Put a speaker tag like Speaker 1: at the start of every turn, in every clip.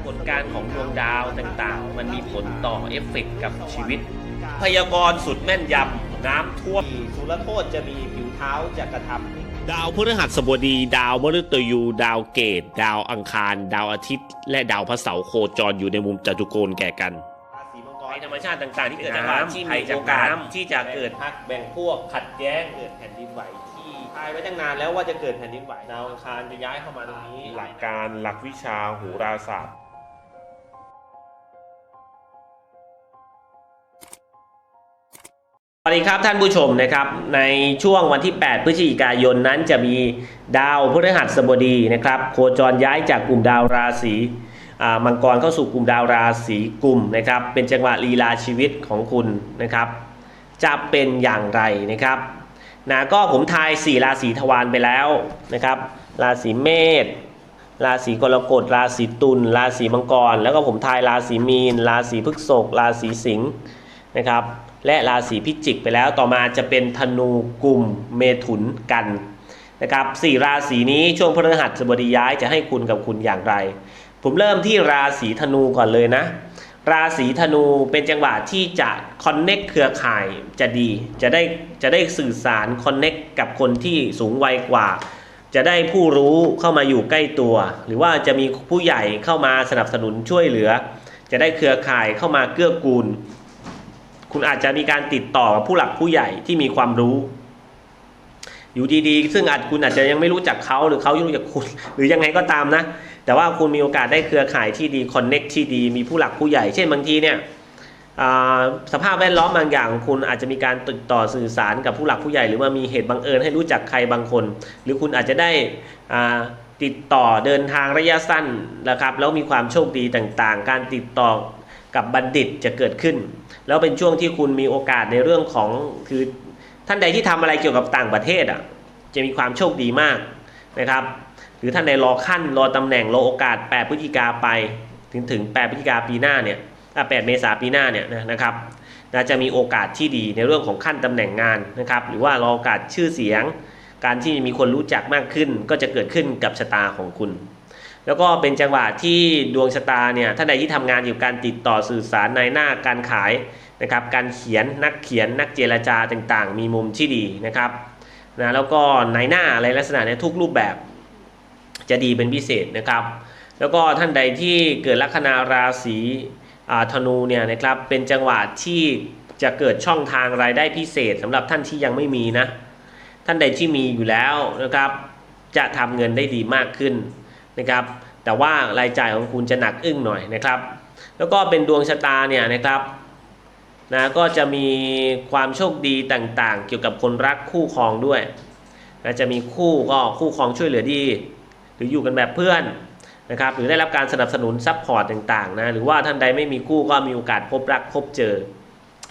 Speaker 1: ากฏการณ์ของดวงดาวต่างๆ มันมีผลต่อเอฟเฟกต์กับชีวิต พยากรณ์สุดแม่นยำน้ำท่วมสุรโทษจะมีผิวเท้าจะกระทำดาวพฤหัสบดี ดาวมฤตยู ดาวเกต ดาวอังคาร ดาวอาทิตย์ และดาวพระเสาร์โคจรอยู่ในมุมจัตุโกณแก่กันภัยธรรมชาติต่างๆ ที่เกิดจากน้ำที่มีโอกาสที่จะเกิดพักแบ่งพวกขัดแย้งเกิดแผ่นดินไหวที่ทายไว้ตั้งนานแล้วว่าจะเกิดแผ่นดินไหวดาวอังคารจะย้ายเข้ามาตรงนี้
Speaker 2: หลักการหลักวิชาโหราศาสตร์
Speaker 1: สวัสดีครับท่านผู้ชมนะครับในช่วงวันที่ 8 พฤศจิกายนนั้นจะมีดาวพฤหัสบดีนะครับโคจรย้ายจากกลุ่มดาวราศีมังกรเข้าสู่กลุ่มดาวราศีกลุ่มนะครับเป็นจังหวะลีลาชีวิตของคุณนะครับจะเป็นอย่างไรนะครับนะก็ผมทาย 4 ราศีทวารไปแล้วนะครับราศีเมษราศีกรกฎราศีตุลราศีมังกร แล้วก็ผมทายราศีมีน ราศีพฤษภราศีสิงห์นะครับ และราศีพิจิกไปแล้วต่อมาจะเป็นธนูกุมเมถุนกันนะครับสี่ราศีนี้ช่วงพฤหัสบดีย้ายจะให้คุณกับคุณอย่างไร ผมเริ่มที่ราศีธนูก่อนเลยนะ ราศีธนูเป็นจังหวะที่จะคอนเน็กเครือข่ายจะดี จะได้จะได้สื่อสารคอนเน็กกับคนที่สูงวัยกว่า จะได้ผู้รู้เข้ามาอยู่ใกล้ตัว หรือว่าจะมีผู้ใหญ่เข้ามาสนับสนุนช่วยเหลือ จะได้เครือข่ายเข้ามาเกื้อกูล คุณอาจจะมีการติดต่อกับผู้หลักผู้ใหญ่ที่มีความรู้ อยู่ดีๆ ซึ่งอาจคุณอาจจะยังไม่รู้จักเขาหรือเขายังรู้จักคุณ หรือยังไงก็ตามนะ แต่ว่าคุณมีโอกาสได้เครือข่ายที่ดีคอนเน็กที่ดีมีผู้หลักผู้ใหญ่ เช่นบางทีเนี่ยสภาพแวดล้อมบางอย่าง คุณอาจจะมีการติดต่อสื่อสารกับผู้หลักผู้ใหญ่ หรือว่ามีเหตุบังเอิญให้รู้จักใครบางคน หรือคุณอาจจะได้ติดต่อเดินทางระยะสั้นนะครับ แล้วมีความโชคดีต่างๆ การติดต่อ กับบัณฑิตจะเกิดขึ้น แล้วเป็นช่วงที่คุณมีโอกาสในเรื่องของคือท่านใดที่ทำอะไรเกี่ยวกับต่างประเทศอะจะมีความโชคดีมากนะครับ หรือท่านใดรอขั้นรอตำแหน่งรอโอกาส 8 พฤศจิกาไปถึงถึง 8 พฤศจิกาปีหน้าเนี่ยอะ8เมษาปีหน้าเนี่ยนะครับนะจะมีโอกาสที่ดีในเรื่องของขั้นตำแหน่งงานนะครับ หรือว่ารอโอกาสชื่อเสียง การที่มีคนรู้จักมากขึ้น ก็จะเกิดขึ้นกับชะตาของคุณ แล้วก็เป็นจังหวะที่ดวงชะตาเนี่ยท่านใดที่ทำงานอยู่การติดต่อสื่อสารในหน้าการขายนะครับการเขียนนักเขียนนักเจรจาต่างๆ มีมุมที่ดีนะครับนะแล้วก็ในหน้าอะไรลักษณะนี้ทุกรูปแบบจะดีเป็นพิเศษนะครับ แล้วก็ท่านใดที่เกิดลัคนาราศีธนูเนี่ยนะครับเป็นจังหวะที่จะเกิดช่องทางรายได้พิเศษสำหรับท่านที่ยังไม่มีนะท่านใดที่มีอยู่แล้วนะครับ จะทำเงินได้ดีมากขึ้น นะครับ แต่ว่ารายจ่ายของคุณจะหนักอึ้งหน่อยนะครับ แล้วก็เป็นดวงชะตาเนี่ยนะครับนะก็จะมีความโชคดีต่างๆ เกี่ยวกับคนรักคู่ครองด้วยนะจะมีคู่ก็คู่ครองช่วยเหลือดี หรืออยู่กันแบบเพื่อนนะครับหรือได้รับการสนับสนุนซัพพอร์ตต่างๆนะหรือว่าท่านใดไม่มีคู่ก็มีโอกาสพบรักพบเจอ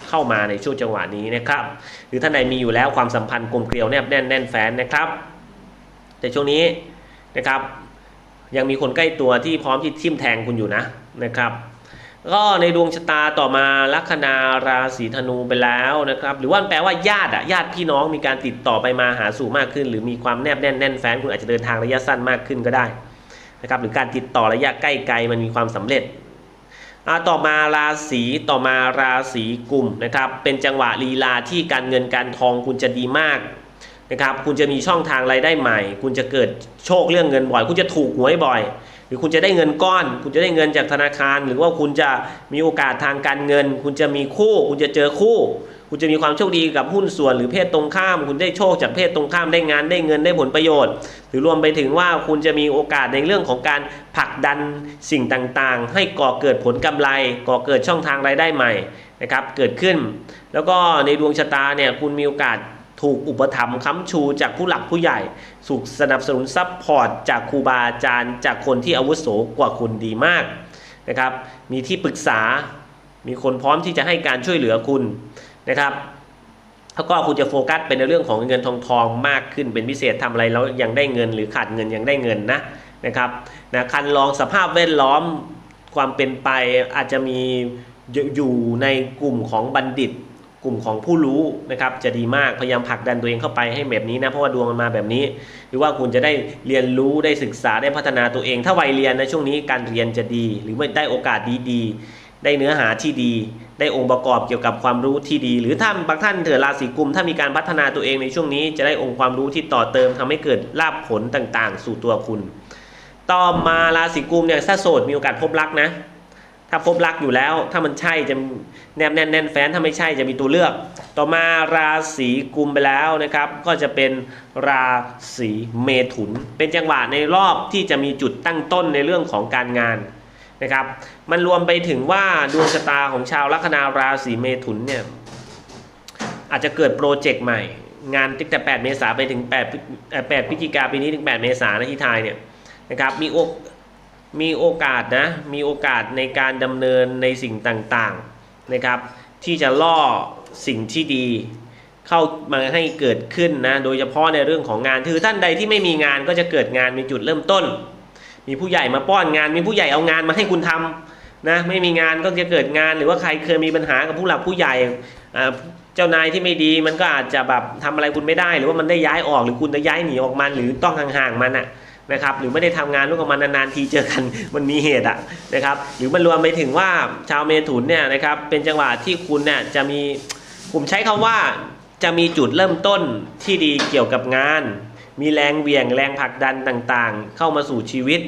Speaker 1: เข้ามาในช่วงจังหวะนี้นะครับ หรือท่านใดมีอยู่แล้วความสัมพันธ์กลมเกลียวแนบแน่นแน่นแฟนนะครับ แต่ช่วงนี้นะครับ ยังมีคนใกล้ตัวที่พร้อมที่ทิ่มแทงคุณอยู่นะนะครับก็ในดวงชะตาต่อมาลัคนาราศีธนูไปแล้วนะครับ หรือว่าแปลว่าญาติอะญาติพี่น้องมีการติดต่อไปมาหาสู่มากขึ้น หรือมีความแนบแน่นแน่นแฟนคุณอาจจะเดินทางระยะสั้นมากขึ้นก็ได้นะครับหรือการติดต่อระยะใกล้ไกลมันมีความสำเร็จอ่าต่อมาราศีต่อมาราศีกุมนะครับเป็นจังหวะลีลาที่การเงินการทองคุณจะดีมาก นะครับ คุณจะมีช่องทางรายได้ใหม่ คุณจะเกิดโชคเรื่องเงินบ่อย คุณจะถูกหวยบ่อย หรือคุณจะได้เงินก้อน คุณจะได้เงินจากธนาคาร หรือว่าคุณจะมีโอกาสทางการเงิน คุณจะมีคู่ คุณจะเจอคู่ คุณจะมีความโชคดีกับหุ้นส่วนหรือเพศตรงข้าม คุณได้โชคจากเพศตรงข้ามได้งานได้เงินได้ผลประโยชน์ หรือรวมไปถึงว่าคุณจะมีโอกาสในเรื่องของการผลักดันสิ่งต่างๆ ให้ก่อเกิดผลกำไร ก่อเกิดช่องทางรายได้ใหม่นะครับเกิดขึ้น แล้วก็ในดวงชะตาเนี่ยคุณมีโอกาส ถูกอุปถัมภ์ค้ำชูจากผู้หลักผู้ใหญ่ถูกสนับสนุนซัพพอร์ตจากครูบาอาจารย์ จากคนที่อาวุโสกว่าคุณดีมากนะครับมีที่ปรึกษา มีคนพร้อมที่จะให้การช่วยเหลือคุณนะครับแล้วก็คุณจะโฟกัสเป็นในเรื่องของเงินทองทองมากขึ้นเป็นพิเศษทำอะไรแล้วยังได้เงินหรือขาดเงินยังได้เงินนะนะครับนะคันลองสภาพแวดล้อมความเป็นไปอาจจะมีอยู่ในกลุ่มของบัณฑิต กลุ่มของผู้รู้นะครับจะดีมากพยายามผลักดันตัวเองเข้าไปให้แบบนี้นะเพราะว่าดวงมันมาแบบนี้ หรือว่าคุณจะได้เรียนรู้ได้ศึกษาได้พัฒนาตัวเอง ถ้าวัยเรียนนะช่วงนี้การเรียนจะดี หรือว่ได้โอกาสดีๆ ได้เนื้อหาที่ดี ได้องค์ประกอบเกี่ยวกับความรู้ที่ดี หรือถ้าบางท่านเถิดราศีกุมถ้ามีการพัฒนาตัวเองในช่วงนี้ จะได้องค์ความรู้ที่ต่อเติมทำให้เกิดลาภผลต่างๆ สู่ตัวคุณ ต่อมาราศีกุมเนี่ยถ้าโสดมีโอกาสพบรักนะ ถ้าพบรักอยู่แล้ว ถ้ามันใช่จะแนบแน่นแน่นแฟนถ้าไม่ใช่จะมีตัวเลือก ต่อมาราศีกุมไปแล้วนะครับ ก็จะเป็นราศีเมถุน เป็นจังหวะในรอบที่จะมีจุดตั้งต้นในเรื่องของการงานนะครับ มันรวมไปถึงว่าดวงชะตาของชาวลัคนาราศีเมถุนเนี่ยอาจจะเกิดโปรเจกต์ใหม่ งานตั้งแต่ 8 เมษาไปถึง8 8พฤศจิกาปีนี้ถึง 8 เมษายนนะที่ไทยเนี่ยนะครับมีโอก มีโอกาสนะมีโอกาสในการดำเนินในสิ่งต่างๆนะครับ ที่จะล่อสิ่งที่ดีเข้ามาให้เกิดขึ้นนะโดยเฉพาะในเรื่องของงานคือท่านใดที่ไม่มีงานก็จะเกิดงานมีจุดเริ่มต้น มีผู้ใหญ่มาป้อนงาน มีผู้ใหญ่เอางานมาให้คุณทำนะไม่มีงานก็จะเกิดงานหรือว่าใครเคยมีปัญหากับผู้หลักผู้ใหญ่เจ้านายที่ไม่ดีมันก็อาจจะแบบทำอะไรคุณไม่ได้ หรือว่ามันได้ย้ายออกหรือคุณจะย้ายหนีออกมันหรือต้องห่างๆมันอะ นะครับหรือไม่ได้ทำงานร่วมกับมันนานๆทีเจอกันมันมีเหตุอะนะครับหรือมันรวมไปถึงว่าชาวเมถุนเนี่ยนะครับเป็นจังหวะที่คุณเนี่ยจะมีผมใช้คำว่าจะมีจุดเริ่มต้นที่ดีเกี่ยวกับงาน มีแรงเวี่ยงแรงผลักดันต่างๆ เข้ามาสู่ชีวิต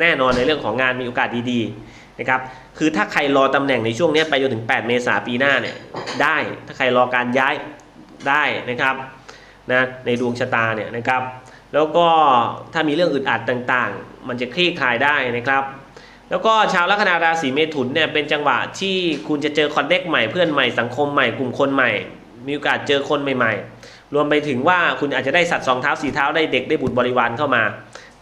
Speaker 1: แน่นอนในเรื่องของงานมีโอกาสดีๆนะครับคือถ้าใครรอตำแหน่งในช่วงนี้ไปจนถึง 8 เมษายนปีหน้าเนี่ยได้ถ้าใครรอการย้ายได้นะครับนะในดวงชะตาเนี่ยนะครับ แล้วก็ถ้ามีเรื่องอึดอัดต่างๆ มันจะคลี่คลายได้นะครับ แล้วก็ชาวลัคนาราศีเมถุนเนี่ยเป็นจังหวะที่คุณจะเจอคอนเน็กใหม่เพื่อนใหม่สังคมใหม่กลุ่มคนใหม่ มีโอกาสเจอคนใหม่ ๆ รวมไปถึงว่าคุณอาจจะได้สัตว์สองเท้าสี่เท้าได้เด็กได้บุตรบริวารเข้ามา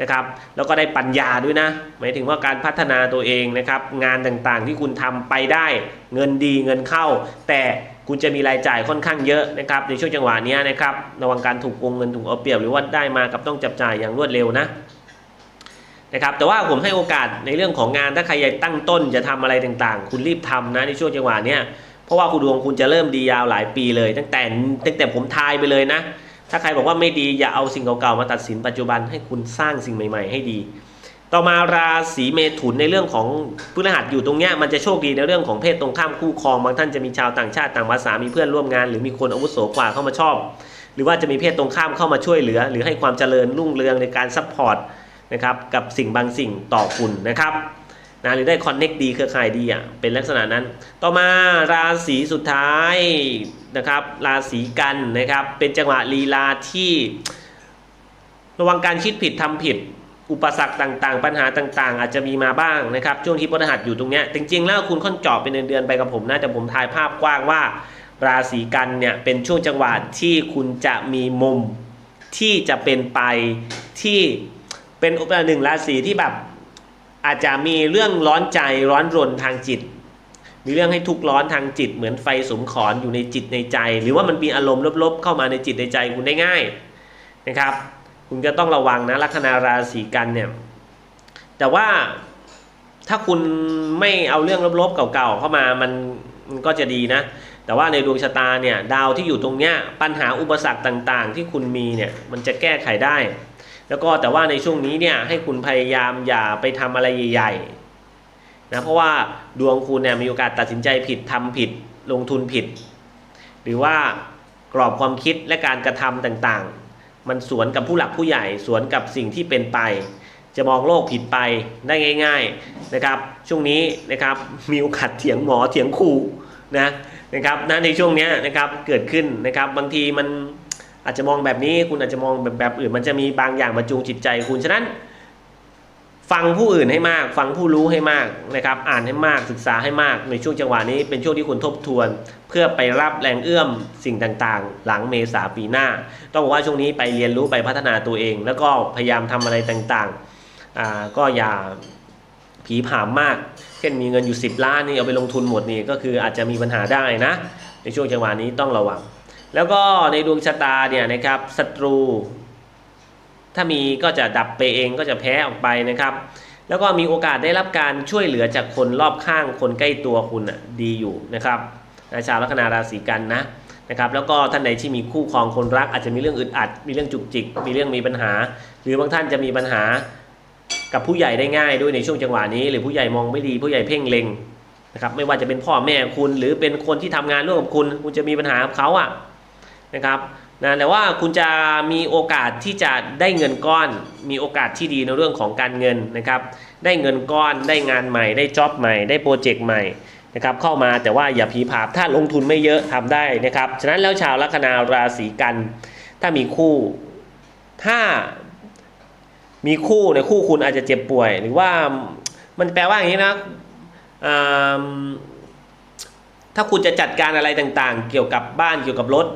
Speaker 1: นะครับแล้วก็ได้ปัญญาด้วยนะ หมายถึงว่าการพัฒนาตัวเองนะครับ งานต่างๆที่คุณทำไปได้ เงินดีเงินเข้า แต่ คุณจะมีรายจ่ายค่อนข้างเยอะนะครับในช่วงจังหวะนี้นะครับระวังการถูกโกงเงินถูกเอาเปรียบหรือว่าได้มากับต้องจับจ่ายอย่างรวดเร็วนะนะครับแต่ว่าผมให้โอกาสในเรื่องของงานถ้าใครอยากตั้งต้นจะทำอะไรต่างๆ คุณรีบทำนะในช่วงจังหวะเนี้ยเพราะว่าคุณดวงคุณจะเริ่มดียาวหลายปีเลย ตั้งแต่ตั้งแต่ผมทายไปเลยนะ ถ้าใครบอกว่าไม่ดีอย่าเอาสิ่งเก่าๆมาตัดสินปัจจุบันให้คุณสร้างสิ่งใหม่ ๆ ให้ดี ต่อมาราศีเมถุนในเรื่องของพฤหัสอยู่ตรงเนี้ยมันจะโชคดีในเรื่องของเพศตรงข้ามคู่ครองบางท่านจะมีชาวต่างชาติต่างภาษามีเพื่อนร่วมงาน หรือมีคนอาวุโสกว่าเข้ามาชอบ หรือว่าจะมีเพศตรงข้ามเข้ามาช่วยเหลือ หรือให้ความเจริญรุ่งเรืองในการซัพพอร์ตนะครับกับสิ่งบางสิ่งต่อคุณนะครับนะหรือได้คอนเน็กดีเครือข่ายดีอะเป็นลักษณะนั้น ต่อมาราศีสุดท้ายนะครับราศีกันนะครับเป็นจังหวะลีลาที่ ระวังการคิดผิดทำผิด อุปสรรคต่างๆ ปัญหาต่างๆ อาจจะมีมาบ้างนะครับ ช่วงที่พฤหัสอยู่ตรงเนี้ยจริงๆ แล้วคุณค่อนจาะเป็นเดือนๆไปกับผมนะแต่ผมถ่ายภาพกว้างว่า ราศีกันเนี่ยเป็นช่วงจังหวะที่คุณจะมีมุมที่จะเป็นไปที่เป็นอุปหนึ่งราศีที่แบบอาจจะมีเรื่องร้อนใจร้อนรนทางจิต มีเรื่องให้ทุกร้อนทางจิต เหมือนไฟสมขอนอยู่ในจิตในใจ หรือว่ามันมีอารมณ์ลบๆ เข้ามาในจิตในใจคุณได้ง่ายนะครับ คุณก็ต้องระวังนะลัคนาราศีกันเนี่ย แต่ว่าถ้าคุณไม่เอาเรื่องลบๆเก่าๆเข้ามามันมันก็จะดีนะ แต่ว่าในดวงชะตาเนี่ยดาวที่อยู่ตรงเนี้ยปัญหาอุปสรรคต่างๆ ที่คุณมีเนี่ยมันจะแก้ไขได้ แล้วก็แต่ว่าในช่วงนี้เนี่ยให้คุณพยายามอย่าไปทำอะไรใหญ่ๆนะเพราะว่าดวงคุณเนี่ยมีโอกาสตัดสินใจผิดทำผิดลงทุนผิด หรือว่ากรอบความคิดและการกระทำต่างๆ มันสวนกับผู้หลักผู้ใหญ่ สวนกับสิ่งที่เป็นไป จะมองโลกผิดไปได้ง่าย ๆนะครับ ช่วงนี้นะครับมีโอกาสเถียงหมอเถียงครูนะนะครับนะในช่วงนี้นะครับเกิดขึ้นนะครับบางทีมันอาจจะมองแบบนี้คุณอาจจะมองแบบแบบอื่น มันจะมีบางอย่างมาจูงจิตใจคุณฉะนั้น ฟังผู้อื่นให้มาก ฟังผู้รู้ให้มากนะครับ อ่านให้มากศึกษาให้มาก ในช่วงจังหวะนี้เป็นช่วงที่คุณทบทวน เพื่อไปรับแรงเอื้อมสิ่งต่างๆ หลังเมษาปีหน้า ต้องบอกว่าช่วงนี้ไปเรียนรู้ไปพัฒนาตัวเอง แล้วก็พยายามทำอะไรต่างๆอ่าก็อย่าผีผามมาก เช่นมีเงินอยู่ 10 ล้านนี่เอาไปลงทุนหมดนี่ก็คืออาจจะมีปัญหาได้นะ ในช่วงจังหวะนี้ต้องระวัง แล้วก็ในดวงชะตาเนี่ยนะครับศัตรู ถ้ามีก็จะดับไปเองก็จะแพ้ออกไปนะครับ แล้วก็มีโอกาสได้รับการช่วยเหลือจากคนรอบข้างคนใกล้ตัวคุณอะดีอยู่นะครับนะชาวลัคนาราศีกันนะนะครับแล้วก็ท่านใดที่มีคู่ครองคนรัก อาจจะมีเรื่องอึดอัด มีเรื่องจุกจิก มีเรื่องมีปัญหา หรือบางท่านจะมีปัญหากับผู้ใหญ่ได้ง่ายด้วยในช่วงจังหวะนี้ หรือผู้ใหญ่มองไม่ดีผู้ใหญ่เพ่งเล็งนะครับไม่ว่าจะเป็นพ่อแม่คุณ หรือเป็นคนที่ทำงานร่วมกับคุณ คุณจะมีปัญหากับเขาอะนะครับ นะแต่ว่าคุณจะมีโอกาสที่จะได้เงินก้อน มีโอกาสที่ดีในเรื่องของการเงินนะครับ ได้เงินก้อนได้งานใหม่ ได้จ็อบใหม่ ได้โปรเจกต์ใหม่นะครับเข้ามาแต่ว่าอย่าผีผาบถ้าลงทุนไม่เยอะทำได้นะครับ ฉะนั้นแล้วชาวลัคนาราศีกัน ถ้ามีคู่ถ้ามีคู่ในคู่คุณอาจจะเจ็บป่วย หรือว่ามันแปลว่าอย่างนี้นะถ้าคุณจะจัดการอะไรต่างๆ เกี่ยวกับบ้านเกี่ยวกับรถ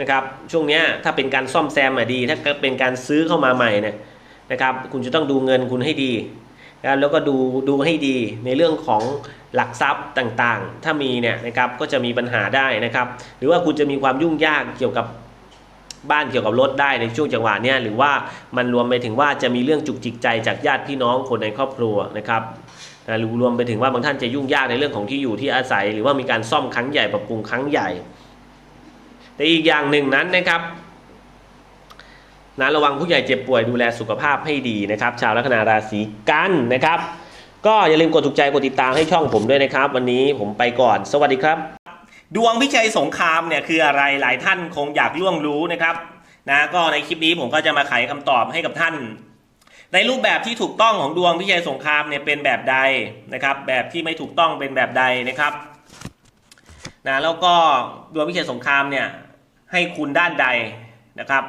Speaker 1: นะครับช่วงนี้ถ้าเป็นการซ่อมแซมอะดี ถ้าเป็นการซื้อเข้ามาใหม่เนี่ยนะครับ คุณจะต้องดูเงินคุณให้ดีนะแล้วก็ดูดูให้ดีในเรื่องของหลักทรัพย์ต่างๆ ถ้ามีเนี่ยนะครับก็จะมีปัญหาได้นะครับ หรือว่าคุณจะมีความยุ่งยากเกี่ยวกับบ้านเกี่ยวกับรถได้ในช่วงจังหวะเนี้ยหรือว่ามันรวมไปถึงว่าจะมีเรื่องจุกจิกใจจากญาติพี่น้องคนในครอบครัวนะครับนะหรือรวมไปถึงว่าบางท่านจะยุ่งยากในเรื่องของที่อยู่ที่อาศัย หรือว่ามีการซ่อมครั้งใหญ่ปรับปรุงครั้งใหญ่ แต่อีกอย่างหนึ่งนั้นนะครับนะระวังผู้ใหญ่เจ็บป่วยดูแลสุขภาพให้ดีนะครับ ชาวลัคนาราศีกันนะครับ ก็อย่าลืมกดถูกใจกดติดตามให้ช่องผมด้วยนะครับ วันนี้ผมไปก่อน สวัสดีครับ ดวงพิชัยสงครามเนี่ยคืออะไรหลายท่านคงอยากล่วงรู้นะครับนะก็ในคลิปนี้ผมก็จะมาไขคำตอบให้กับท่าน ในรูปแบบที่ถูกต้องของดวงพิชัยสงครามเนี่ยเป็นแบบใดนะครับ แบบที่ไม่ถูกต้องเป็นแบบใดนะครับนะแล้วก็ดวงพิชัยสงครามเนี่ย ให้คุณด้านใดนะครับ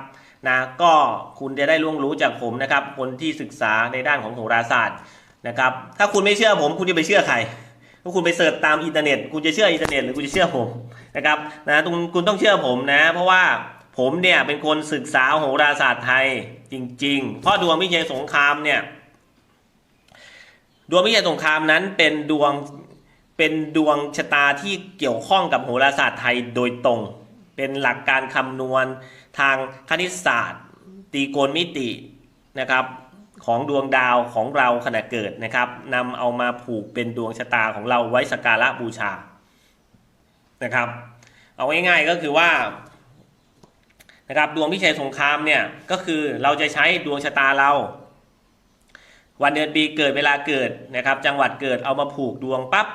Speaker 1: นะก็คุณจะได้ล่วงรู้จากผมนะครับ คนที่ศึกษาในด้านของโหราศาสตร์นะครับถ้าคุณไม่เชื่อผมคุณจะไปเชื่อใครถ้าคุณไปเสิร์ชตามอินเทอร์เน็ต คุณจะเชื่ออินเทอร์เน็ตหรือคุณจะเชื่อผมนะครับนะคุณคุณต้องเชื่อผมนะ เพราะว่าผมเนี่ยเป็นคนศึกษาโหราศาสตร์ไทยจริง ๆ เพราะดวงวิจัยสงครามเนี่ยดวงวิจัยสงครามนั้นเป็นดวงเป็นดวงชะตาที่เกี่ยวข้องกับโหราศาสตร์ไทยโดยตรง เป็นหลักการคำนวณทางคณิตศาสตร์ตรีโกณมิตินะครับของดวงดาวของเราขณะเกิดนะครับนำเอามาผูกเป็นดวงชะตาของเราไว้สักการะบูชานะครับ เอาง่ายๆก็คือว่านะครับดวงพิชัยสงครามเนี่ยก็คือเราจะใช้ดวงชะตาเรา วันเดือนปีเกิดเวลาเกิดนะครับ จังหวัดเกิดเอามาผูกดวงปั๊บ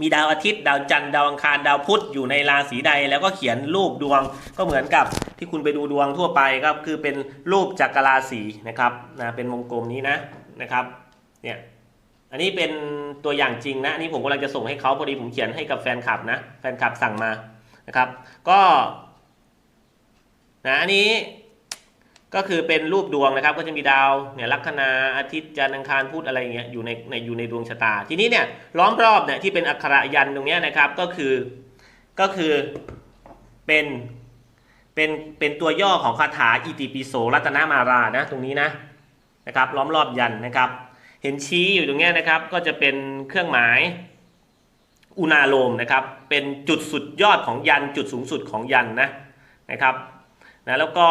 Speaker 1: มีดาวอาทิตย์ ดาวจันทร์ดาวอังคารดาวพุธอยู่ในราศีใด แล้วก็เขียนรูปดวงก็เหมือนกับที่คุณไปดูดวงทั่วไปก็คือเป็นรูปจักรราศีนะครับนะเป็นวงกลมนี้นะนะครับเนี่ยอันนี้เป็นตัวอย่างจริงนะอันนี้ผมกำลังจะส่งให้เขาพอดีผมเขียนให้กับแฟนคลับนะแฟนคลับสั่งมานะครับ ก็นะอันนี้ ก็คือเป็นรูปดวงนะครับ ก็จะมีดาวเนี่ยลัคนาอาทิตย์จันทร์อังคารพุธอะไรอย่างเงี้ยอยู่ในในอยู่ในดวงชะตา ทีนี้เนี่ยล้อมรอบเนี่ยที่เป็นอักขระยันตรงเนี้ยนะครับก็คือก็คือเป็นเป็นเป็นตัวย่อของคาถาอิติปิโสรัตนามารานะตรงนี้นะนะครับล้อมรอบยันนะครับ เห็นชี้อยู่ตรงเนี้ยนะครับ ก็จะเป็นเครื่องหมายอุณาโลมนะครับ เป็นจุดสุดยอดของยันจุดสูงสุดของยันนะนะครับนะแล้วก็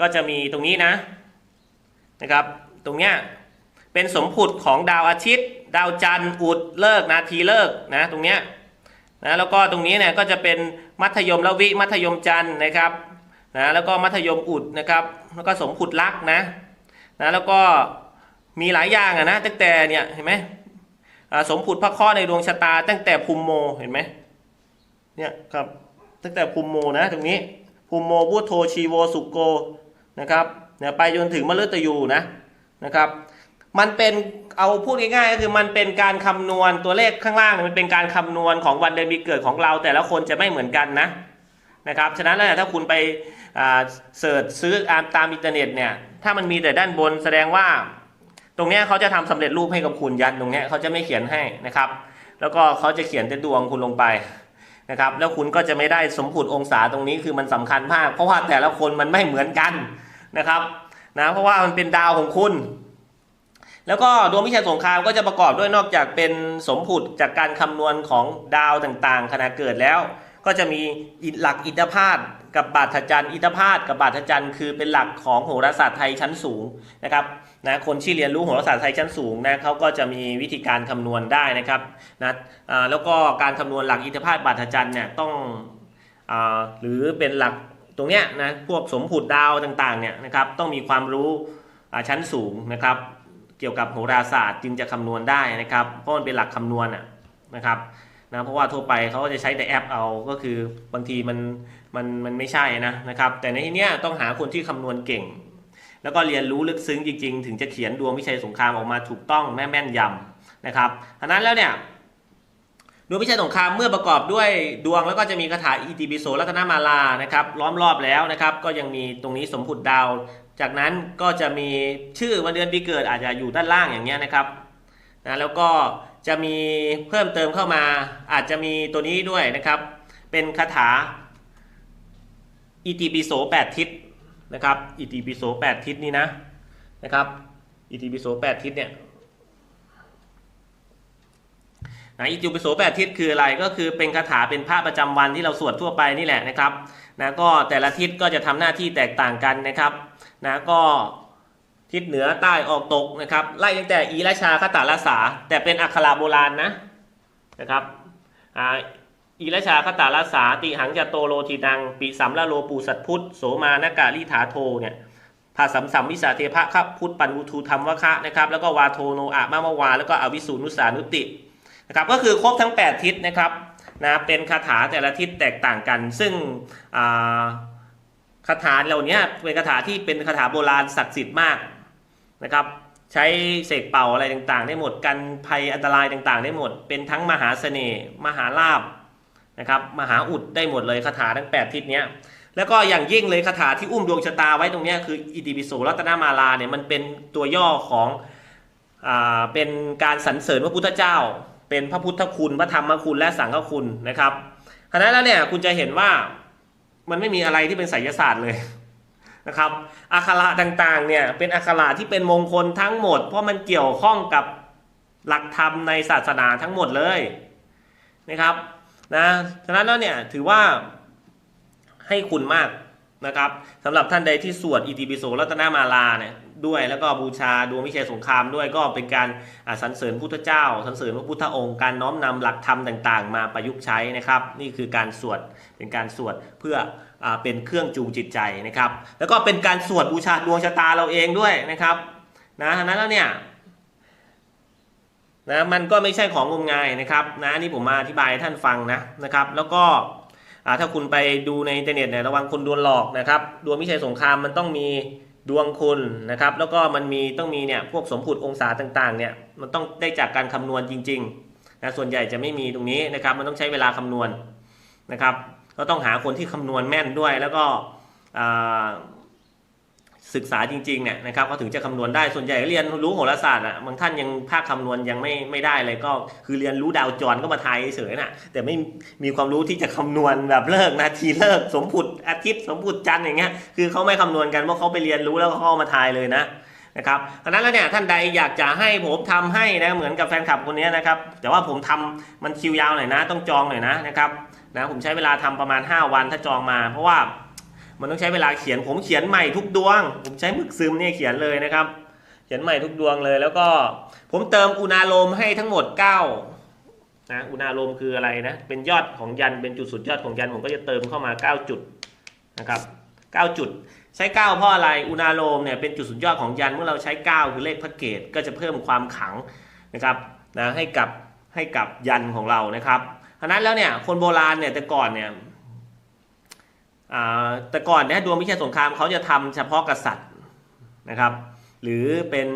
Speaker 1: ก็จะมีตรงนี้นะนะครับตรงเนี้ยเป็นสมผุดของดาวอาทิตย์ ดาวจันทร์อุดเลิกนาทีเลิกนะตรงเนี้ยนะแล้วก็ตรงนี้เนี่ยก็จะเป็นมัธยมละวิมัธยมจันทร์นะครับนะแล้วก็มัธยมอุดนะครับแล้วก็สมผุดลักนะนะแล้วก็มีหลายอย่างอะนะตั้งแต่เนี่ยเห็นไหมสมผุดพระเคราะห์ในดวงชะตา ตั้งแต่ภูมิโมเห็นไหมเนี่ยครับตั้งแต่ภูมิโมนะตรงนี้ ภูมโมพุทโธชีโวสุโกนะครับเนี่ยไปจนถึงมฤตยูนะนะครับ มันเป็นเอาพูดง่ายๆก็คือมันเป็นการคำนวณตัวเลขข้างล่างมันเป็นการคำนวณของวันเดือนปีเกิดของเรา แต่ละคนจะไม่เหมือนกันนะนะครับฉะนั้นแล้วเนี่ยถ้าคุณไปอ่าเสิร์ชซื้ออตามอินเทอร์เน็ตเนี่ยถ้ามันมีแต่ด้านบนแสดงว่า ตรงเนี้ยเขาจะทำสำเร็จรูปให้กับคุณยันตรงเนี้ยเขาจะไม่เขียนให้นะครับ แล้วก็เขาจะเขียนแต่ดวงคุณลงไป นะครับแล้วคุณก็จะไม่ได้สมผุดองศาตรงนี้คือมันสำคัญมาก เพราะว่าแต่ละคนมันไม่เหมือนกันนะครับนะเพราะว่ามันเป็นดาวของคุณ แล้วก็ดวงวิชาสงครามก็จะประกอบด้วยนอกจากเป็นสมผุดจากการคำนวณของดาวต่างๆขณะเกิดแล้ว ก็จะมีหลักอิทธาพาต กับบาทจันทร์อิทธพาตกับบาทจันทร์คือเป็นหลักของโหราศาสตร์ไทยชั้นสูงนะครับนะคนที่เรียนรู้โหราศาสตร์ไทยชั้นสูงนะเขาก็จะมีวิธีการคำนวณได้นะครับนะแล้วก็การคำนวณหลักอิทธพาตบาทจันทร์เนี่ยต้องอหรือเป็นหลักตรงเนี้ยนะพวกสมผุดดาวต่างๆเนี่ยนะครับต้องมีความรู้ชั้นสูงนะครับ เกี่ยวกับโหราศาสตร์จึงจะคำนวณได้นะครับเพราะมันเป็นหลักคำนวณนะครับ นะเพราะว่าทั่วไปเขาก็จะใช้แต่แอปเอาก็คือบางทีมันมันมันไม่ใช่นะนะครับ แต่ในที่เนี้ยต้องหาคนที่คำนวณเก่ง แล้วก็เรียนรู้ลึกซึ้งจริง ๆ ถึงจะเขียนดวงวิชัยสงครามออกมาถูกต้องแม่แม่นยำนะครับฉะนั้นแล้วเนี่ยดวงวิชัยสงครามเมื่อประกอบด้วยดวงแล้วก็จะมีคาถาอิติปิโสรัตนมาลานะครับล้อมรอบแล้วนะครับก็ยังมีตรงนี้สมผุดดาว จากนั้นก็จะมีชื่อวันเดือนปีเกิดอาจจะอยู่ด้านล่างอย่างเงี้ยนะครับนะแล้วก็ จะมีเพิ่มเติมเข้ามา อาจจะมีตัวนี้ด้วยนะครับ เป็นคาถาอิติปิโสแปดทิศนะครับอิติปิโสแปดทิศนี่นะนะครับอิติปิโสแปดทิศเนี่ยนะอิติปิโสแปดทิศคืออะไรก็คือเป็นคาถาเป็นพระประจำวันที่เราสวดทั่วไปนี่แหละนะครับนะก็แต่ละทิศก็จะทำหน้าที่แตกต่างกันนะครับนะก็ ทิศเหนือใต้ออกตกนะครับไล่ตั้งแต่อีราชาคตาลาสา แต่เป็นอักขระโบราณนะนะครับอ่าอีราชาคตาลาสาติหังจะโตโลทีนังปิสัมละโลปูสัตพุทธโสมานากาลิถาโทเนี่ยภาสัมสัมวิสาเทพะครับพุทธปันวุทูธรรมวะคะนะครับแล้วก็วาโทโนอะมะมะวา แล้วก็อวิสูนุสานุตินะครับก็คือครบทั้ง 8 ทิศนะครับนะเป็นคาถาแต่ละทิศแตกต่างกัน ซึ่งคาถาเหล่านี้เป็นคาถาที่เป็นคาถาโบราณศักดิ์สิทธิ์มาก นะครับใช้เสกเป่าอะไรต่างๆ ได้หมดกันภัยอันตรายต่างๆ ได้หมด เป็นทั้งมหาเสน่ห์มหาลาบนะครับมหาอุดได้หมดเลยคาถาทั้ง 8 ทิศเนี้ยแล้วก็อย่างยิ่งเลยคาถาที่อุ้มดวงชะตาไว้ตรงเนี้ยคืออิติปิโสรัตนามาลาเนี่ยมันเป็นตัวย่อของอ่าเป็นการสรรเสริญพระพุทธเจ้า เป็นพระพุทธคุณพระธรรมคุณและสังฆคุณนะครับฉะนั้นแล้วเนี่ยคุณจะเห็นว่ามันไม่มีอะไรที่เป็นไสยศาสตร์เลย นะครับอักขระต่างๆเนี่ยเป็นอักขระที่เป็นมงคลทั้งหมด เพราะมันเกี่ยวข้องกับหลักธรรมในศาสนาทั้งหมดเลยนะครับนะฉะนั้นแล้วเนี่ยถือว่าให้คุณมากนะครับสำหรับท่านใดที่สวดอิติปิโสรัตนามาลาเนี่ยด้วยแล้วก็บูชาดวงวิเชษสงครามด้วยก็เป็นการสรรเสริญพุทธเจ้าสรรเสริญพระพุทธองค์การน้อมนำหลักธรรมต่าง ๆ มาประยุกต์ใช้นะครับ นี่คือการสวดเป็นการสวดเพื่อ เป็นเครื่องจูงจิตใจนะครับ แล้วก็เป็นการสวดบูชาดวงชะตาเราเองด้วยนะครับนะฉะนั้นแล้วเนี่ยนะมันก็ไม่ใช่ของงมงายนะครับนะนี่ผมมาอธิบายให้ท่านฟังนะนะครับ แล้วก็ถ้าคุณไปดูในอินเทอร์เน็ตเนี่ยระวังคนโดนหลอกนะครับดวงวิชัยสงครามมันต้องมีดวงคุณนะครับ แล้วก็มันมีต้องมีเนี่ยพวกสมผุดองศาต่างๆเนี่ยมันต้องได้จากการคำนวณจริงๆนะส่วนใหญ่จะไม่มีตรงนี้นะครับ มันต้องใช้เวลาคำนวณนะครับ ก็ต้องหาคนที่คำนวณแม่นด้วยแล้วก็ศึกษาจริงๆเนี่ยนะครับเขาถึงจะคำนวณได้ส่วนใหญ่เรียนรู้โหราศาสตร์อะบางท่านยังภาคคำนวณยังไม่ไม่ได้เลยก็คือเรียนรู้ดาวจรก็มาทายเฉยๆน่ะแต่ไม่มีความรู้ที่จะคำนวณแบบเลิกนาทีเลิกสมผุดอาทิตย์สมผุดจันทร์อย่างเงี้ยคือเขาไม่คำนวณกันเพราะเขาไปเรียนรู้แล้วเขาเอามาทายเลยนะนะครับอันนั้นแล้วเนี่ยท่านใดอยากจะให้ผมทำให้นะเหมือนกับแฟนคลับคนนี้นะครับแต่ว่าผมทำมันคิวยาวหน่อยนะ ต้องจองหน่อยนะนะครับ นะผมใช้เวลาทำประมาณ 5 วันถ้าจองมา เพราะว่ามันต้องใช้เวลาเขียนผมเขียนใหม่ทุกดวง ผมใช้หมึกซึมเนี่ยเขียนเลยนะครับ เขียนใหม่ทุกดวงเลย แล้วก็ผมเติมอุณาโลมให้ทั้งหมด9นะอุณาโลมคืออะไรนะเป็นยอดของยันเป็นจุดสุดยอดของยันผมก็จะเติมเข้ามา 9 จุดนะครับ9จุดใช้ 9 เพราะอะไรอุณาโลมเนี่ยเป็นจุดสุดยอดของยันเมื่อเราใช้ 9 คือเลขพระเกตก็จะเพิ่มความขังนะครับนะให้กับให้กับยันของเรานะครับ ฉะนั้นแล้วเนี่ยคนโบราณเนี่ยแต่ก่อนเนี่ยแต่ก่อนเนี่ยดวงวิชัยสงครามเขาจะทำเฉพาะกษัตริย์นะครับ หรือเป็น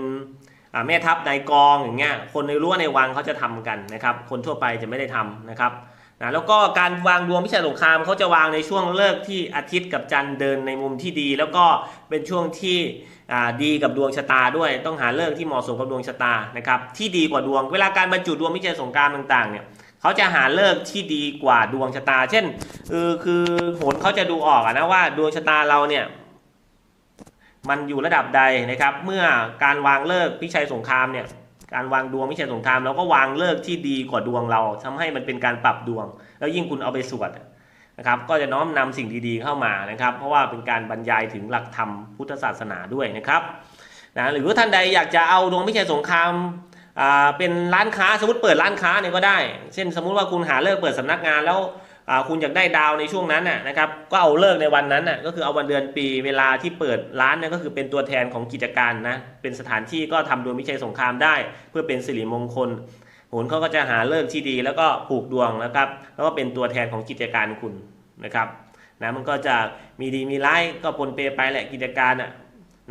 Speaker 1: แม่ทัพนายกองอย่างเงี้ยคนในรั้วในวังเขาจะทำกันนะครับ คนทั่วไปจะไม่ได้ทำนะครับนะแล้วก็การวางดวงวิชัยสงครามเขาจะวางในช่วงเลิกที่อาทิตย์กับจันทร์เดินในมุมที่ดี แล้วก็เป็นช่วงที่ดีกับดวงชะตาด้วย ต้องหาเลิกที่เหมาะสมกับดวงชะตานะครับที่ดีกว่าดวงเวลาการบรรจุดวงวิชัยสงครามต่างๆเนี่ย เขาจะหาเลิกที่ดีกว่าดวงชะตา เช่นเออคือโหนเขาจะดูออกนะว่าดวงชะตาเราเนี่ยมันอยู่ระดับใดนะครับ เมื่อการวางเลิกพิชัยสงครามเนี่ยการวางดวงพิชัยสงครามเราก็วางเลิกที่ดีกว่าดวงเราทำให้มันเป็นการปรับดวง แล้วยิ่งคุณเอาไปสวดนะครับก็จะน้อมนำสิ่งดีๆเข้ามานะครับ เพราะว่าเป็นการบรรยายถึงหลักธรรมพุทธศาสนาด้วยนะครับนะหรือท่านใดอยากจะเอาดวงพิชัยสงคราม เป็นร้านค้าสมมติเปิดร้านค้าเนี่ยก็ได้ เช่นสมมุติว่าคุณหาเลิกเปิดสำนักงานแล้วคุณอยากได้ดาวในช่วงนั้นน่ะนะครับก็เอาเลิกในวันนั้นน่ะก็คือเอาวันเดือนปีเวลาที่เปิดร้านเนี่ยก็คือเป็นตัวแทนของกิจการนะเป็นสถานที่ก็ทำดวงพิชัยสงครามได้ เพื่อเป็นสิริมงคลโหนเขาก็จะหาเลิกที่ดีแล้วก็ผูกดวงนะครับแล้วก็เป็นตัวแทนของกิจการคุณนะครับนะมันก็จะมีดีมีร้ายก็ปนเปไปแหละกิจการอะ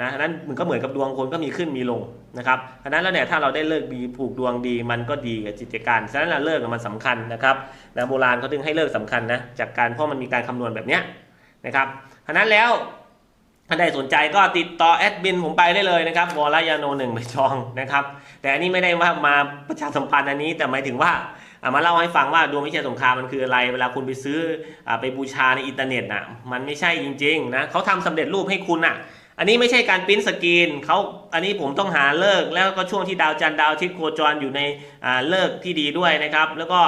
Speaker 1: นะนั้นมันก็เหมือนกับดวงคนก็มีขึ้นมีลงนะครับฉะนั้นแล้วเนี่ยถ้าเราได้เลิกดีผูกดวงดีมันก็ดีกับกิจการฉะนั้นเราเลิกมันสำคัญนะครับนะโบราณเขาถึงให้เลิกสำคัญนะจากการเพราะมันมีการคำนวณแบบเนี้ยนะครับฉะนั้นแล้วถ้าใดสนใจก็ติดต่อแอดมินผมไปได้เลยนะครับวอลยาโนหนึ่งไปจองนะครับ แต่อันนี้ไม่ได้ว่ามาประชาสัมพันธ์อันนี้แต่หมายถึงว่าอะมาเล่าให้ฟังว่าดวงวิชาสงครามมันคืออะไร เวลาคุณไปซื้ออไปบูชาในอินเทอร์เน็ตน่ะมันไม่ใช่จริงๆนะเขาทำสำเร็จรูปให้คุณอะ อันนี้ไม่ใช่การปริ้นสกรีนเขาอันนี้ผมต้องหาเลิกแล้วก็ช่วงที่ดาวจันทร์ดาวทิตย์โคจรอยู่ในเลิกที่ดีด้วยนะครับ แล้วก็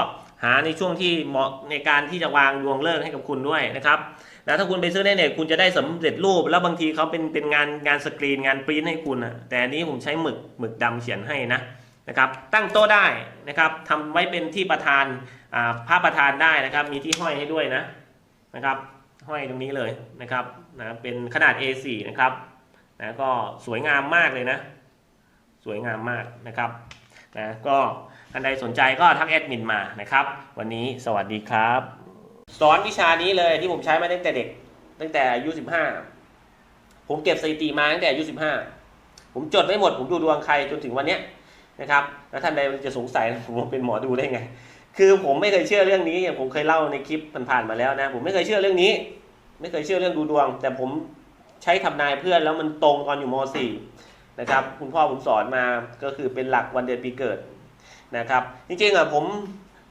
Speaker 1: หาในช่วงที่เหมาะในการที่จะวางดวงเลิกให้กับคุณด้วยนะครับนะถ้าคุณไปซื้อในเน็ตคุณจะได้สำเร็จรูป แล้วบางทีเขาเป็นเป็นงานงานสกรีนงานปริ้นให้คุณอะแต่อันนี้ผมใช้หมึกหมึกดำเขียนให้นะนะครับตั้งโต๊ะได้นะครับทำไว้เป็นที่ประธานอ่าประธานได้นะครับ มีที่ห้อยให้ด้วยนะนะครับ ห้อยตรงนี้เลยนะครับนะเป็นขนาด A4 นะครับนะก็สวยงามมากเลยนะ สวยงามมากนะครับนะก็ท่านใดสนใจก็ทักแอดมินมานะครับ วันนี้สวัสดีครับ สอนวิชานี้เลยที่ผมใช้มาตั้งแต่เด็ก ตั้งแต่อายุสิบห้าผมเก็บสถิติมาตั้งแต่อายุสิบห้าผมจดไม่หมด ผมดูดวงใครจนถึงวันเนี้ยนะครับ แล้วท่านใดจะสงสัยผมเป็นหมอดูได้ไง คือผมไม่เคยเชื่อเรื่องนี้อย่างผมเคยเล่าในคลิปผ่านๆมาแล้วนะ ผมไม่เคยเชื่อเรื่องนี้ ไม่เคยเชื่อเรื่องดูดวง แต่ผมใช้ทำนายเพื่อนแล้วมันตรงตอนอยู่ม .4 นะครับ คุณพ่อผมสอนมาก็คือเป็นหลักวันเดือนปีเกิดนะครับ จริงๆอะผม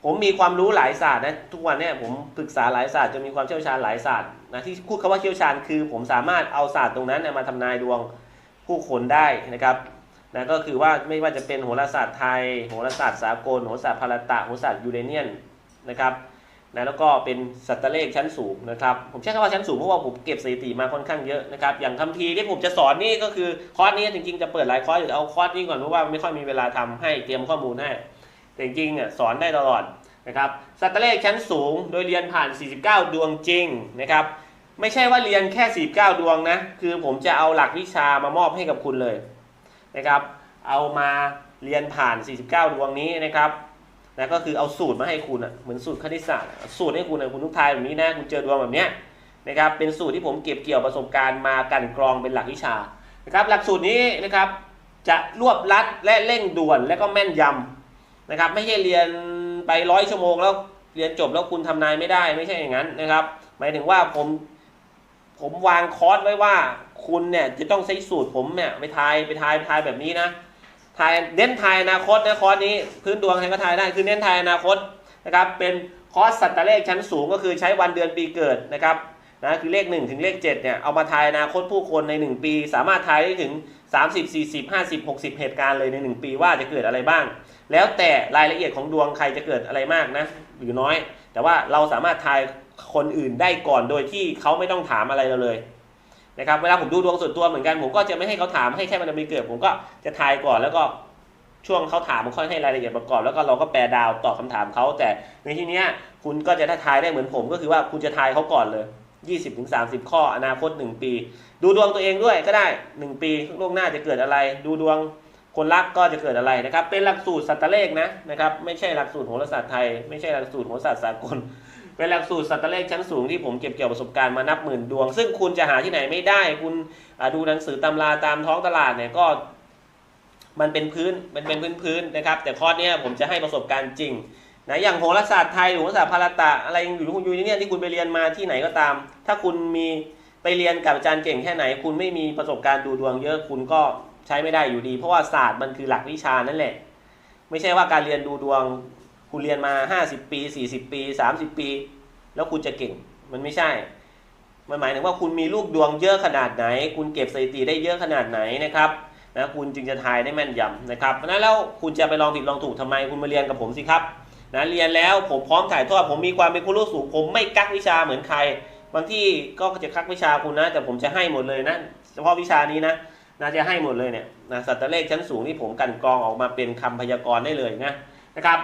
Speaker 1: ผมมีความรู้หลายศาสตร์นะทุกวันเนี่ยผมปรึกษาหลายศาสตร์จนมีความเชี่ยวชาญหลายศาสตร์นะที่พูดคำว่าเชี่ยวชาญคือ ผมสามารถเอาศาสตร์ตรงนั้นเนี่ยมาทำนายดวงผู้คนได้นะครับ นะก็คือว่าไม่ว่าจะเป็นโหราศาสตร์ไทย โหราศาสตร์สากล โหราศาสตร์พาราตะ โหราศาสตร์ยูเรเนียนนะครับนะแล้วก็เป็นสัตว์เลขชั้นสูงนะครับ ผมใช้คำว่าชั้นสูงเพราะว่าผมเก็บสถิติมาค่อนข้างเยอะนะครับ อย่างคัมภีร์ที่ผมจะสอนนี่ก็คือคอร์สนี้จริงๆจะเปิดหลายคอร์สอยู่เอาคอร์สนี้ก่อนเพราะว่าไม่ค่อยมีเวลาทำให้เตรียมข้อมูลให้ แต่จริงๆสอนได้ตลอดนะครับ สัตว์เลขชั้นสูง โดยเรียนผ่าน 49 ดวงจริงนะครับ ไม่ใช่ว่าเรียนแค่ 49 ดวงนะ คือผมจะเอาหลักวิชามามอบให้กับคุณเลย นะครับ เอามาเรียนผ่าน 49 ดวงนี้นะครับนะก็คือเอาสูตรมาให้คุณอะเหมือนสูตรคณิตศาสตร์สูตรให้คุณอะคุณทุกทายแบบนี้นะคุณเจอดวงแบบเนี้ยนะครับเป็นสูตรที่ผมเก็บเกี่ยวประสบการณ์มากันกรองเป็นหลักวิชานะครับหลักสูตรนี้นะครับจะรวบรัดและเร่งด่วนและก็แม่นยำนะครับไม่ใช่เรียนไปร้อยชั่วโมงแล้วเรียนจบแล้วคุณทำนายไม่ได้ไม่ใช่อย่างนั้นนะครับ หมายถึงว่าผม ผมวางคอร์สไว้ว่า คุณเนี่ยจะต้องใช้สูตรผมเนี่ยไปทายไปทายไปทายแบบนี้นะทายเน้นทายอนาคตนะคอร์สนี้พื้นดวงใครก็ทายได้คือเน้นทายอนาคตนะครับเป็นคอร์สสัตว์เลขชั้นสูงก็คือใช้วันเดือนปีเกิดนะครับนะคือเลข 1 ถึงเลข7เนี่ยเอามาทายอนาคตผู้คนใน 1 ปี สามารถทายได้ถึง 30 40 50 60 เหตุการณ์เลยใน 1 ปีว่าจะเกิดอะไรบ้าง แล้วแต่รายละเอียดของดวงใครจะเกิดอะไรมากนะหรือน้อย แต่ว่าเราสามารถทาย คนอื่นได้ก่อนโดยที่เขาไม่ต้องถามอะไรเราเลยนะครับเวลาผมดูดวงส่วนตัวเหมือนกันผมก็จะไม่ให้เขาถามให้แค่มันมีเกิด ผมก็จะทายก่อนแล้วก็ช่วงเขาถามผมค่อยให้รายละเอียดประกอบ แล้วก็เราก็แปลดาวตอบคำถามเขาแต่ในที่เนี้ยคุณก็จะถ้าทายได้เหมือนผมก็คือว่าคุณจะทายเขาก่อนเลย 20-30 ข้ออนาคต 1 ปี ดูดวงตัวเองด้วยก็ได้ 1 ปีล่วงหน้าจะเกิดอะไร ดูดวงคนรักก็จะเกิดอะไรนะครับ เป็นหลักสูตรสัตว์เลขนะนะครับ ไม่ใช่หลักสูตรโหราศาสตร์ไทย ไม่ใช่หลักสูตรโหราศาสตร์สากล เป็นหลักสูตรสัตว์เลขชั้นสูงที่ผมเก็บเกี่ยวประสบการณ์มานับหมื่นดวง ซึ่งคุณจะหาที่ไหนไม่ได้ คุณดูหนังสือตำราตามท้องตลาดเนี่ยก็มันเป็นพื้นมันเป็นพื้นพื้นๆนะครับ แต่คอร์สเนี้ยผมจะให้ประสบการณ์จริงนะอย่างโหราศาสตร์ไทยหรือโหราศาสตร์พาราตะอะไรอยู่คุณอยู่เนี่ยที่คุณไปเรียนมาที่ไหนก็ตาม ถ้าคุณมีไปเรียนกับอาจารย์เก่งแค่ไหน คุณไม่มีประสบการณ์ดูดวงเยอะคุณก็ใช้ไม่ได้อยู่ดี เพราะว่าศาสตร์มันคือหลักวิชานั่นแหละ ไม่ใช่ว่าการเรียนดูดวง คุณเรียนมา 50 ปี 40 ปี 30 ปี แล้วคุณจะเก่ง มันไม่ใช่ มันหมายถึงว่าคุณมีลูกดวงเยอะขนาดไหน คุณเก็บสถิติได้เยอะขนาดไหนนะครับนะคุณจึงจะทายได้แม่นยำนะครับเพราะนั้นแล้วคุณจะไปลองผิดลองถูกทำไมคุณมาเรียนกับผมสิครับนะเรียนแล้วผมพร้อมถ่ายทอดผมมีความเป็นครูรู้สูงผมไม่กักวิชาเหมือนใครบางที่ก็จะกักวิชาคุณนะ แต่ผมจะให้หมดเลยนะเฉพาะวิชานี้นะนาจะให้หมดเลยเนี่ยนะสัตว์เลขชั้นสูงที่ผมกันกรองออกมาเป็นคำพยากรณ์ได้เลยนะนะครับ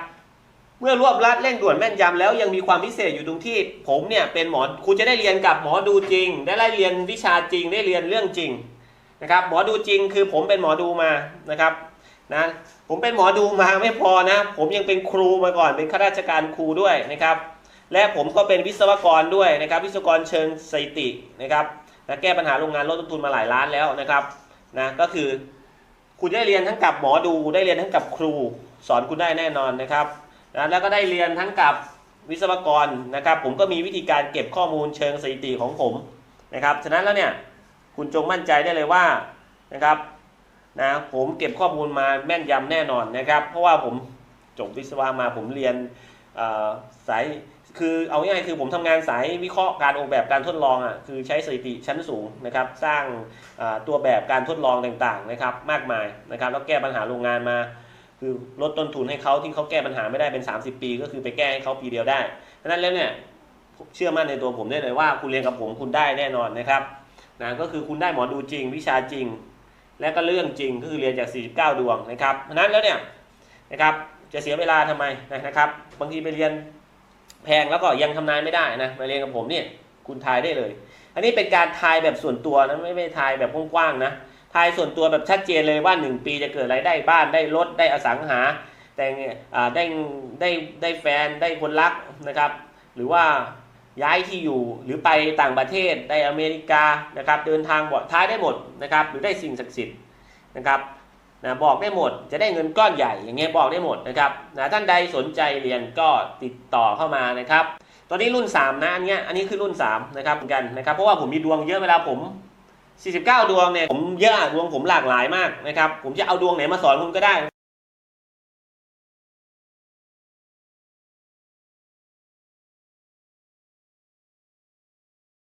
Speaker 1: เมื่อรวบรัดเร่งด่วนแม่นยำแล้วยังมีความพิเศษอยู่ตรงที่ ผมเนี่ยเป็นหมอคุณจะได้เรียนกับหมอดูจริงได้เรียนวิชาจริงได้เรียนเรื่องจริงนะครับหมอดูจริงคือผมเป็นหมอดูมานะครับนะผมเป็นหมอดูมาไม่พอนะ ผมยังเป็นครูมาก่อนเป็นข้าราชการครูด้วยนะครับ และผมก็เป็นวิศวกรด้วยนะครับ วิศวกรเชิงสถิตินะครับและแก้ปัญหาโรงงานลดต้นทุนมาหลายล้านแล้วนะครับนะก็คือ คุณได้เรียนทั้งกับหมอดูได้เรียนทั้งกับครู สอนคุณได้แน่นอนนะครับ นะแล้วก็ได้เรียนทั้งกับวิศวกรนะครับ ผมก็มีวิธีการเก็บข้อมูลเชิงสถิติของผมนะครับ ฉะนั้นแล้วเนี่ยคุณจงมั่นใจได้เลยว่านะครับนะผมเก็บข้อมูลมาแม่นยำแน่นอนนะครับ เพราะว่าผมจบวิศวะมาผมเรียนสายคือเอาง่ายๆคือผมทำงานสายวิเคราะห์การออกแบบการทดลองอะคือใช้สถิติชั้นสูงนะครับ สร้างตัวแบบการทดลองต่างๆนะครับ มากมายนะครับ แล้วแก้ปัญหาโรงงานมา คือลดต้นทุนให้เขาที่เขาแก้ปัญหาไม่ได้เป็น 30 ปี ก็คือไปแก้ให้เขาปีเดียวได้ดังนั้นแล้วเนี่ยเชื่อมั่นในตัวผมได้เลยว่าคุณเรียนกับผมคุณได้แน่นอนนะครับนะก็คือคุณได้หมอดูจริง วิชาจริง และก็เรื่องจริงก็คือเรียนจาก 49 ดวงนะครับเพราะนั้นแล้วเนี่ยนะครับจะเสียเวลาทำไมนะครับ บางทีไปเรียนแพงแล้วก็ยังทำนายไม่ได้นะมาเรียนกับผมเนี่ยคุณทายได้เลย อันนี้เป็นการทายแบบส่วนตัวนะไม่ไม่ทายแบบกว้างๆนะ ทายส่วนตัวแบบชัดเจนเลยว่า 1 ปีจะเกิดอะไรได้บ้านได้รถได้อสังหา แต่เนี่ยอ่าได้ได้ได้แฟนได้คนรักนะครับ หรือว่าย้ายที่อยู่หรือไปต่างประเทศได้อเมริกานะครับ เดินทางบอกท้ายได้หมดนะครับ หรือได้สิ่งศักดิ์สิทธิ์นะครับนะบอกได้หมดจะได้เงินก้อนใหญ่อย่างเงี้ยบอกได้หมดนะครับนะท่านใดสนใจเรียนก็ติดต่อเข้ามานะครับ ตอนนี้รุ่น 3 นะอันเนี้ยอันนี้คือรุ่น3นะครับเหมือนกันนะครับเพราะว่าผมมีดวงเยอะเวลาผม 49 ดวงเนี่ยผมเยอะดวงผมหลากหลายมากนะครับผมจะเอาดวงไหนมาสอนคุณก็ได้